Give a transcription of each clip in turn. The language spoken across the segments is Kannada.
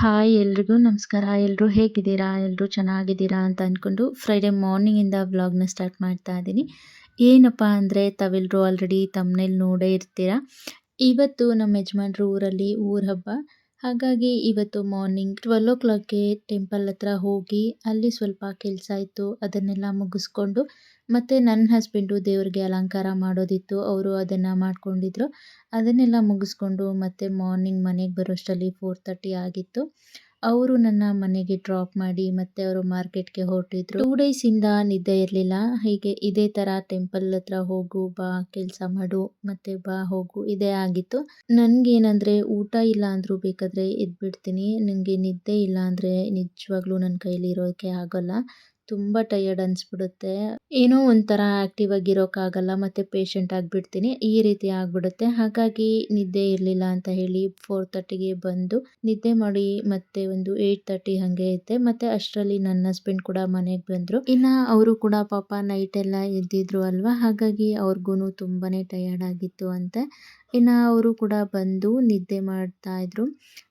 ಹಾಯ್ ಎಲ್ರಿಗೂ ನಮಸ್ಕಾರ. ಎಲ್ಲರೂ ಹೇಗಿದ್ದೀರಾ? ಎಲ್ಲರೂ ಚೆನ್ನಾಗಿದ್ದೀರಾ ಅಂತ ಅಂದ್ಕೊಂಡು ಫ್ರೈಡೇ ಮಾರ್ನಿಂಗಿಂದ ವ್ಲಾಗ್ನ ಸ್ಟಾರ್ಟ್ ಮಾಡ್ತಾ ಇದ್ದೀನಿ. ಏನಪ್ಪ ಅಂದರೆ ತಾವೆಲ್ಲರೂ ಆಲ್ರೆಡಿ ತಮ್ಮನೇಲಿ ನೋಡೇ ಇರ್ತೀರ? ಇವತ್ತು ನಮ್ಮ ಯಜಮಾನ್ರು ಊರಲ್ಲಿ ಊರ ಹಬ್ಬ. ಹಾಗಾಗಿ ಇವತ್ತು ಮಾರ್ನಿಂಗ್ ಟ್ವೆಲ್ ಓ ಕ್ಲಾಕ್ಗೆ ಟೆಂಪಲ್ ಹತ್ರ ಹೋಗಿ ಅಲ್ಲಿ ಸ್ವಲ್ಪ ಕೆಲಸ ಇತ್ತು, ಅದನ್ನೆಲ್ಲ ಮುಗಿಸ್ಕೊಂಡು ಮತ್ತು ನನ್ನ ಹಸ್ಬೆಂಡು ದೇವ್ರಿಗೆ ಅಲಂಕಾರ ಮಾಡೋದಿತ್ತು, ಅವರು ಅದನ್ನು ಮಾಡ್ಕೊಂಡಿದ್ರು. ಅದನ್ನೆಲ್ಲ ಮುಗಿಸ್ಕೊಂಡು ಮತ್ತು ಮಾರ್ನಿಂಗ್ ಮನೆಗೆ ಬರೋಷ್ಟರಲ್ಲಿ ಫೋರ್ ತರ್ಟಿ ಆಗಿತ್ತು. ಅವರು ನನ್ನ ಮನೆಗೆ ಡ್ರಾಪ್ ಮಾಡಿ ಮತ್ತೆ ಅವರು ಮಾರ್ಕೆಟ್ಗೆ ಹೊರಟಿದ್ರು. ಟೂ ಡೇಸ್ ಇಂದ ನಿದ್ದೆ ಇರಲಿಲ್ಲ. ಹೀಗೆ ಇದೇ ತರ ಟೆಂಪಲ್ ಹತ್ರ ಹೋಗು, ಬಾ, ಕೆಲಸ ಮಾಡು, ಮತ್ತೆ ಬಾ, ಹೋಗು, ಇದೇ ಆಗಿತ್ತು. ನನಗೇನಂದರೆ ಊಟ ಇಲ್ಲ ಅಂದ್ರು ಬೇಕಾದ್ರೆ ಎದ್ಬಿಡ್ತೀನಿ. ನನಗೆ ನಿದ್ದೆ ಇಲ್ಲ ಅಂದ್ರೆ ನಿಜವಾಗ್ಲೂ ನನ್ನ ಕೈಲಿ ಇರೋಕೆ ಆಗೋಲ್ಲ. ತುಂಬ ಟಯರ್ಡ್ ಅನಿಸ್ಬಿಡುತ್ತೆ. ಏನೋ ಒಂಥರ ಆ್ಯಕ್ಟಿವ್ ಆಗಿರೋಕ್ಕಾಗಲ್ಲ ಮತ್ತು ಪೇಷಂಟ್ ಆಗಿಬಿಡ್ತೀನಿ, ಈ ರೀತಿ ಆಗಿಬಿಡುತ್ತೆ. ಹಾಗಾಗಿ ನಿದ್ದೆ ಇರಲಿಲ್ಲ ಅಂತ ಹೇಳಿ ಫೋರ್ ತರ್ಟಿಗೆ ಬಂದು ನಿದ್ದೆ ಮಾಡಿ ಮತ್ತೆ ಒಂದು ಏಯ್ಟ್ ತರ್ಟಿ ಹಾಗೆ ಐತೆ ಮತ್ತೆ ಅಷ್ಟರಲ್ಲಿ ನನ್ನ ಹಸ್ಬೆಂಡ್ ಕೂಡ ಮನೆಗೆ ಬಂದರು. ಇನ್ನು ಅವರು ಕೂಡ ಪಾಪ ನೈಟ್ ಎಲ್ಲ ಎದ್ದಿದ್ರು ಅಲ್ವಾ? ಹಾಗಾಗಿ ಅವ್ರಿಗೂ ತುಂಬಾ ಟಯರ್ಡ್ ಆಗಿತ್ತು ಅಂತೆ. ಇನ್ನು ಅವರು ಕೂಡ ಬಂದು ನಿದ್ದೆ ಮಾಡ್ತಾ ಇದ್ರು.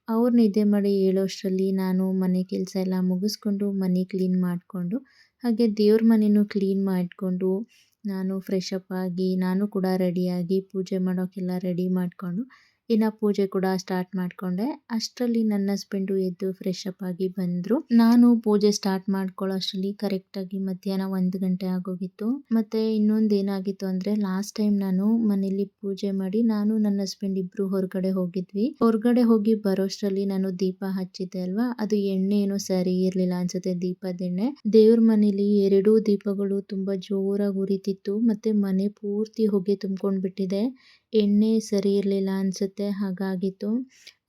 ಅವ್ರು ನಿದ್ದೆ ಮಾಡಿ ಹೇಳೋಷ್ಟರಲ್ಲಿ ನಾನು ಮನೆ ಕೆಲಸ ಎಲ್ಲ ಮುಗಿಸ್ಕೊಂಡು ಮನೆ ಕ್ಲೀನ್ ಮಾಡಿಕೊಂಡು, ಹಾಗೆ ದೇವ್ರ ಮನೆಯೂ ಕ್ಲೀನ್ ಮಾಡಿಕೊಂಡು ನಾನು ಫ್ರೆಶ್ ಆಗಿ, ನಾನು ಕೂಡ ರೆಡಿಯಾಗಿ ಪೂಜೆ ಮಾಡೋಕ್ಕೆಲ್ಲ ರೆಡಿ ಮಾಡಿಕೊಂಡು ಇನ್ನು ಪೂಜೆ ಕೂಡ ಸ್ಟಾರ್ಟ್ ಮಾಡಿಕೊಂಡೆ. ಅಷ್ಟರಲ್ಲಿ ನನ್ನ ಹಸ್ಬೆಂಡು ಎದ್ದು ಫ್ರೆಶ್ ಅಪ್ ಆಗಿ ಬಂದರು. ನಾನು ಪೂಜೆ ಸ್ಟಾರ್ಟ್ ಮಾಡ್ಕೊಳ್ಳೋ ಅಷ್ಟರಲ್ಲಿ ಕರೆಕ್ಟಾಗಿ ಮಧ್ಯಾಹ್ನ ಒಂದು ಗಂಟೆ ಆಗೋಗಿತ್ತು. ಮತ್ತೆ ಇನ್ನೊಂದು ಏನಾಗಿತ್ತು ಅಂದರೆ ಲಾಸ್ಟ್ ಟೈಮ್ ನಾನು ಮನೇಲಿ ಪೂಜೆ ಮಾಡಿ ನಾನು ನನ್ನ ಹಸ್ಬೆಂಡ್ ಇಬ್ಬರು ಹೊರಗಡೆ ಹೋಗಿದ್ವಿ. ಹೊರಗಡೆ ಹೋಗಿ ಬರೋಷ್ಟರಲ್ಲಿ ನಾನು ದೀಪ ಹಚ್ಚಿದ್ದೆ ಅಲ್ವಾ? ಅದು ಎಣ್ಣೆ ಏನು ಸರಿ ಇರಲಿಲ್ಲ ಅನ್ಸುತ್ತೆ ದೀಪದ ಎಣ್ಣೆ. ದೇವ್ರ ಮನೇಲಿ ಎರಡೂ ದೀಪಗಳು ತುಂಬ ಜೋರಾಗಿ ಉರಿತಿತ್ತು. ಮತ್ತು ಮನೆ ಪೂರ್ತಿ ಹೊಗೆ ತುಂಬ್ಕೊಂಡು ಬಿಟ್ಟಿದೆ ಎಣ್ಣೆ ಸರಿ ಇರಲಿಲ್ಲ ಅನಿಸುತ್ತೆ, ಹಾಗಾಗಿತ್ತು.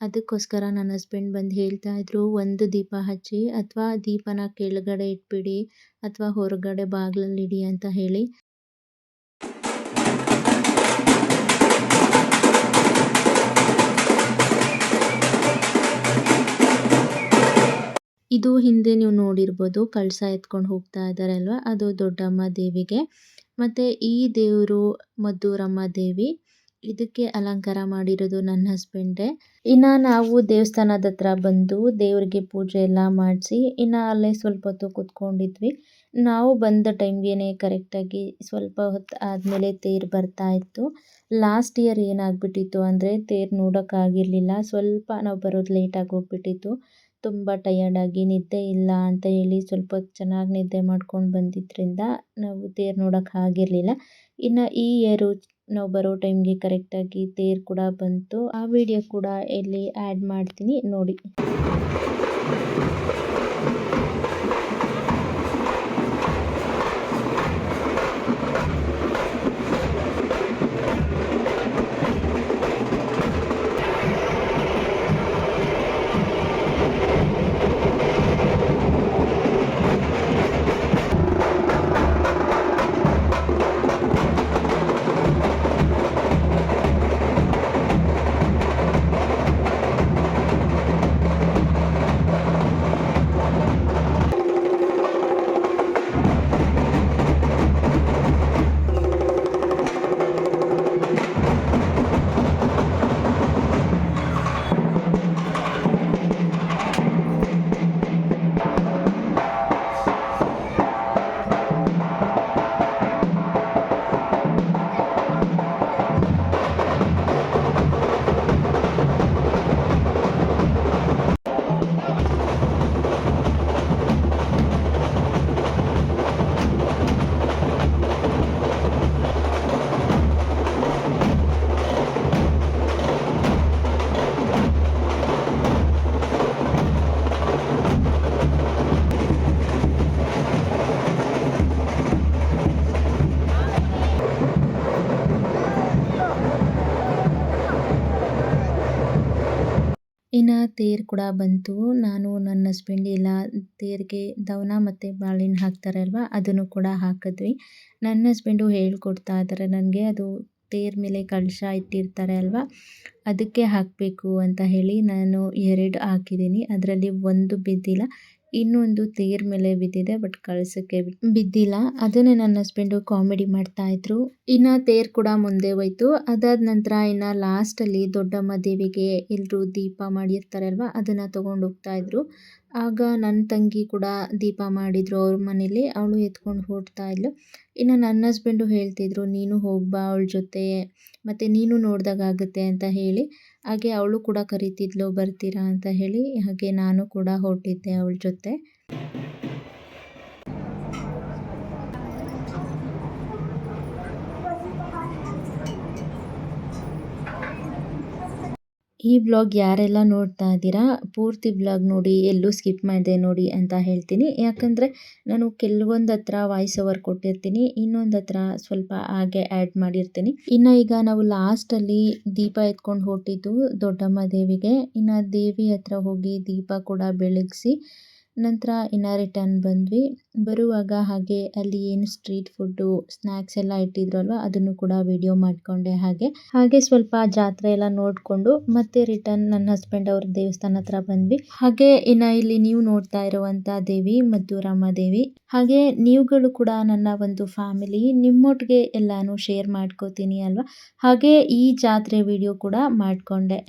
ಅದಕ್ಕೋಸ್ಕರ ನನ್ನ ಹಸ್ಬೆಂಡ್ ಬಂದು ಹೇಳ್ತಾ ಇದ್ರು, ಒಂದು ದೀಪ ಹಚ್ಚಿ ಅಥವಾ ದೀಪನ ಕೆಳಗಡೆ ಇಟ್ಬಿಡಿ ಅಥವಾ ಹೊರಗಡೆ ಬಾಗಿಲಲ್ಲಿ ಇಡಿ ಅಂತ ಹೇಳಿ. ಇದು ಹಿಂದೆ ನೀವು ನೋಡಿರ್ಬೋದು, ಕಳಸ ಎತ್ಕೊಂಡು ಹೋಗ್ತಾ ಇದ್ದಾರೆ ಅಲ್ವಾ? ಅದು ದೊಡ್ಡಮ್ಮ ದೇವಿಗೆ. ಮತ್ತು ಈ ದೇವರು ಮದ್ದೂರಮ್ಮ ದೇವಿ. ಇದಕ್ಕೆ ಅಲಂಕಾರ ಮಾಡಿರೋದು ನನ್ನ ಹಸ್ಬೆಂಡೇ. ಇನ್ನ ನಾವು ದೇವಸ್ಥಾನದ ಹತ್ರ ಬಂದು ದೇವರಿಗೆ ಪೂಜೆ ಎಲ್ಲ ಮಾಡಿಸಿ, ಇನ್ನ ಅಲ್ಲೇ ಸ್ವಲ್ಪ ಹೊತ್ತು ಕೂತ್ಕೊಂಡಿದ್ವಿ. ನಾವು ಬಂದ ಟೈಮ್ಗೆ ಕರೆಕ್ಟಾಗಿ ಸ್ವಲ್ಪ ಹೊತ್ತು ಆದಮೇಲೆ ತೇರು ಬರ್ತಾ ಇತ್ತು. ಲಾಸ್ಟ್ ಇಯರ್ ಏನಾಗ್ಬಿಟ್ಟಿತ್ತು ಅಂದರೆ ತೇರು ನೋಡೋಕ್ಕಾಗಿರಲಿಲ್ಲ ಸ್ವಲ್ಪ ನಾವು ಬರೋದು ಲೇಟಾಗಿ ಹೋಗ್ಬಿಟ್ಟಿತ್ತು. ತುಂಬ ಟಯರ್ಡಾಗಿ ನಿದ್ದೆ ಇಲ್ಲ ಅಂತ ಹೇಳಿ ಸ್ವಲ್ಪ ಚೆನ್ನಾಗಿ ನಿದ್ದೆ ಮಾಡ್ಕೊಂಡು ಬಂದಿದ್ದರಿಂದ ನಾವು ತೇರು ನೋಡೋಕೆ ಆಗಿರಲಿಲ್ಲ. ಇನ್ನು ಈ ಇಯರು ನಾವು ಬರೋ ಟೈಮ್ಗೆ ಕರೆಕ್ಟಾಗಿ ತೇರ್ ಕೂಡ ಬಂತು. ಆ ವಿಡಿಯೋ ಕೂಡ ಇಲ್ಲಿ ಆ್ಯಡ್ ಮಾಡ್ತೀನಿ ನೋಡಿ. ಇನ್ನು ತೇರು ಕೂಡ ಬಂತು. ನಾನು ನನ್ನ ಹಸ್ಬೆಂಡ್ ಎಲ್ಲ ತೇರಿಗೆ ದವನ ಮತ್ತು ಹಾಕ್ತಾರೆ ಅಲ್ವಾ ಅದನ್ನು ಕೂಡ ಹಾಕಿದ್ವಿ. ನನ್ನ ಹಸ್ಬೆಂಡು ಹೇಳ್ಕೊಡ್ತಾ ಇದ್ದಾರೆ ನನಗೆ, ಅದು ತೇರ ಮೇಲೆ ಕಳಶ ಇಟ್ಟಿರ್ತಾರೆ ಅಲ್ವಾ, ಅದಕ್ಕೆ ಹಾಕಬೇಕು ಅಂತ ಹೇಳಿ ನಾನು ಎರಡು ಹಾಕಿದ್ದೀನಿ. ಅದರಲ್ಲಿ ಒಂದು ಬಿದ್ದಿಲ್ಲ ಇನ್ನೊಂದು ತೇರ್ ಮೇಲೆ ಬಿದ್ದಿದೆ, ಬಟ್ ಕಳ್ಸಕ್ಕೆ ಬಿದ್ದಿಲ್ಲ. ಅದನ್ನೇ ನನ್ನ ಹಸ್ಬೆಂಡು ಕಾಮಿಡಿ ಮಾಡ್ತಾ ಇದ್ರು. ಇನ್ನ ತೇರ್ ಕೂಡ ಮುಂದೆ ಹೋಯ್ತು. ಅದಾದ ನಂತರ ಇನ್ನ ಲಾಸ್ಟ್ ಅಲ್ಲಿ ದೊಡ್ಡಮ್ಮ ದೇವಿಗೆ ಎಲ್ರು ದೀಪ ಮಾಡಿರ್ತಾರೆ ಅಲ್ವಾ ಅದನ್ನ ತಗೊಂಡು ಹೋಗ್ತಾ ಇದ್ರು. ಆಗ ನನ್ನ ತಂಗಿ ಕೂಡ ದೀಪ ಮಾಡಿದ್ರು ಅವ್ರ ಮನೇಲಿ. ಅವಳು ಎತ್ಕೊಂಡು ಹೊರಡ್ತಾ ಇದ್ಲು. ಇನ್ನು ನನ್ನ ಹಸ್ಬೆಂಡು ಹೇಳ್ತಿದ್ರು, ನೀನು ಹೋಗ್ಬಾ ಅವಳ ಜೊತೆ. ಮತ್ತು ನೀನು ನೋಡ್ದಾಗುತ್ತೆ ಅಂತ ಹೇಳಿ. ಹಾಗೆ ಅವಳು ಕೂಡ ಕರೀತಿದ್ಲು ಬರ್ತೀರಾ ಅಂತ ಹೇಳಿ ಹಾಗೆ ನಾನು ಕೂಡ ಹೊರಟಿದ್ದೆ ಅವಳ ಜೊತೆ. ಈ ಬ್ಲಾಗ್ ಯಾರೆಲ್ಲ ನೋಡ್ತಾ ಇದ್ದೀರಾ, ಪೂರ್ತಿ ಬ್ಲಾಗ್ ನೋಡಿ, ಎಲ್ಲೂ ಸ್ಕಿಪ್ ಮಾಡಿದೆ ನೋಡಿ ಅಂತ ಹೇಳ್ತೀನಿ. ಯಾಕಂದರೆ ನಾನು ಕೆಲವೊಂದು ಹತ್ರ ವಾಯ್ಸ್ ಓವರ್ ಕೊಟ್ಟಿರ್ತೀನಿ, ಇನ್ನೊಂದು ಹತ್ರ ಸ್ವಲ್ಪ ಹಾಗೆ ಆ್ಯಡ್ ಮಾಡಿರ್ತೀನಿ. ಇನ್ನು ಈಗ ನಾವು ಲಾಸ್ಟಲ್ಲಿ ದೀಪ ಎತ್ಕೊಂಡು ಹೊಟ್ಟಿದ್ದು ದೊಡ್ಡಮ್ಮ ದೇವಿಗೆ. ಇನ್ನು ದೇವಿ ಹತ್ರ ಹೋಗಿ ದೀಪ ಕೂಡ ಬೆಳಗಿಸಿ ನಂತರ ಇನ್ನು ರಿಟರ್ನ್ ಬಂದ್ವಿ. ಬರುವಾಗ ಹಾಗೆ ಅಲ್ಲಿ ಏನು ಸ್ಟ್ರೀಟ್ ಫುಡ್ಡು ಸ್ನ್ಯಾಕ್ಸ್ ಎಲ್ಲ ಇಟ್ಟಿದ್ರಲ್ವ, ಅದನ್ನು ಕೂಡ ವಿಡಿಯೋ ಮಾಡಿಕೊಂಡೆ ಹಾಗೆ. ಹಾಗೆ ಸ್ವಲ್ಪ ಜಾತ್ರೆ ಎಲ್ಲ ನೋಡಿಕೊಂಡು ಮತ್ತೆ ರಿಟರ್ನ್ ನನ್ನ ಹಸ್ಬೆಂಡ್ ಅವ್ರ ದೇವಸ್ಥಾನ ಹತ್ರ ಬಂದ್ವಿ. ಹಾಗೆ ಇನ್ನು ಇಲ್ಲಿ ನೀವು ನೋಡ್ತಾ ಇರುವಂಥ ದೇವಿ ಮದ್ದೂರಮ್ಮ ದೇವಿ. ಹಾಗೆ ನೀವುಗಳು ಕೂಡ ನನ್ನ ಒಂದು ಫ್ಯಾಮಿಲಿ ನಿಮ್ಮೊಟ್ಟಿಗೆ ಎಲ್ಲಾನು ಶೇರ್ ಮಾಡ್ಕೋತೀನಿ ಅಲ್ವಾ? ಹಾಗೆ ಈ ಜಾತ್ರೆ ವಿಡಿಯೋ ಕೂಡ ಮಾಡಿಕೊಂಡೆ.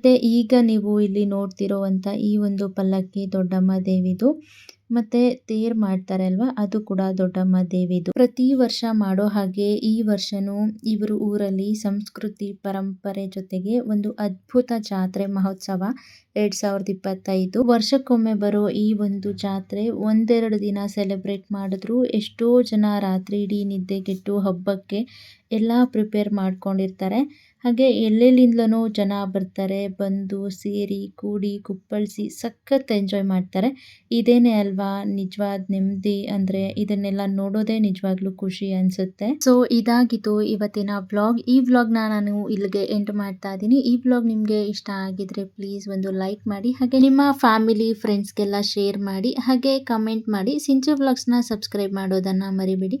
ಮತ್ತು ಈಗ ನೀವು ಇಲ್ಲಿ ನೋಡ್ತಿರೋವಂಥ ಈ ಒಂದು ಪಲ್ಲಕ್ಕಿ ದೊಡ್ಡಮ್ಮ ದೇವಿದು. ಮತ್ತೆ ತೇರ್ ಮಾಡ್ತಾರೆ ಅಲ್ವಾ? ಅದು ಕೂಡ ದೊಡ್ಡಮ್ಮ ದೇವಿದು. ಪ್ರತಿ ವರ್ಷ ಮಾಡೋ ಹಾಗೆ ಈ ವರ್ಷನೂ ಇವರು ಊರಲ್ಲಿ ಸಂಸ್ಕೃತಿ ಪರಂಪರೆ ಜೊತೆಗೆ ಒಂದು ಅದ್ಭುತ ಜಾತ್ರೆ ಮಹೋತ್ಸವ ಎರಡು ಸಾವಿರದ ಇಪ್ಪತ್ತೈದು ವರ್ಷಕ್ಕೊಮ್ಮೆ ಬರೋ ಈ ಒಂದು ಜಾತ್ರೆ ಒಂದೆರಡು ದಿನ ಸೆಲೆಬ್ರೇಟ್ ಮಾಡಿದ್ರು. ಎಷ್ಟೋ ಜನ ರಾತ್ರಿ ಇಡೀ ನಿದ್ದೆಗೆಟ್ಟು ಹಬ್ಬಕ್ಕೆ ಎಲ್ಲ ಪ್ರಿಪೇರ್ ಮಾಡ್ಕೊಂಡಿರ್ತಾರೆ. ಹಾಗೆ ಎಲ್ಲೆಲ್ಲಿಂದಲೂ ಜನ ಬರ್ತಾರೆ, ಬಂದು ಸೇರಿ ಕೂಡಿ ಕುಪ್ಪಳಿಸಿ ಸಖತ್ ಎಂಜಾಯ್ ಮಾಡ್ತಾರೆ. ಇದೇನೇ ಅಲ್ವಾ? ನಿಜವಾದ ನೆಮ್ಮದಿ ಅಂದರೆ ಇದನ್ನೆಲ್ಲ ನೋಡೋದೇ ನಿಜವಾಗ್ಲೂ ಖುಷಿ ಅನಿಸುತ್ತೆ. ಸೊ ಇದಾಗಿತ್ತು ಇವತ್ತಿನ ವ್ಲಾಗ್ ಈ ವ್ಲಾಗ್ನ ನಾನು ಇಲ್ಲಿಗೆ ಎಂಡ್ ಮಾಡ್ತಾ ಇದ್ದೀನಿ. ಈ ವ್ಲಾಗ್ ನಿಮಗೆ ಇಷ್ಟ ಆಗಿದ್ರೆ ಪ್ಲೀಸ್ ಒಂದು ಲೈಕ್ ಮಾಡಿ, ಹಾಗೆ ನಿಮ್ಮ ಫ್ಯಾಮಿಲಿ ಫ್ರೆಂಡ್ಸ್ಗೆಲ್ಲ ಶೇರ್ ಮಾಡಿ, ಹಾಗೆ ಕಮೆಂಟ್ ಮಾಡಿ. ಸಿಂಚು ವ್ಲಾಗ್ಸ್ನ ಸಬ್ಸ್ಕ್ರೈಬ್ ಮಾಡೋದನ್ನು ಮರಿಬೇಡಿ.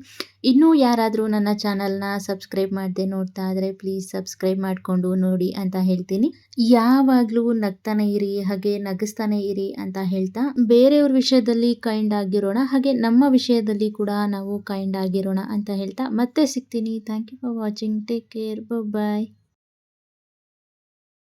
ಇನ್ನೂ ಯಾರಾದರೂ ನನ್ನ ಚಾನಲ್ನ ಸಬ್ಸ್ಕ್ರೈಬ್ ಮಾಡದೆ ನೋಡ್ತಾ ಇದ್ರೆ ಪ್ಲೀಸ್ ಸಬ್ಸ್ಕ್ರೈಬ್ ಮಾಡಿಕೊಂಡು ನೋಡಿ ಅಂತ ಹೇಳ್ತೀನಿ. ಯಾವಾಗಲೂ ನಗ್ತಾನೆ ಇರಿ, ಹಾಗೆ ನಗಿಸ್ತಾನೆ ಇರಿ ಅಂತ ಹೇಳ್ತಾ. ಬೇರೆಯವ್ರ ವಿಷಯದಲ್ಲಿ ಕೈಂಡ್ ಆಗಿರೋಣ, ಹಾಗೆ ನಮ್ಮ ವಿಷಯದಲ್ಲಿ ಕೂಡ ನಾವು ಕೈಂಡ್ ಆಗಿರೋಣ ಅಂತ ಹೇಳ್ತಾ. ಮತ್ತೆ ಸಿಗ್ತೀನಿ. Thank you for watching take care bye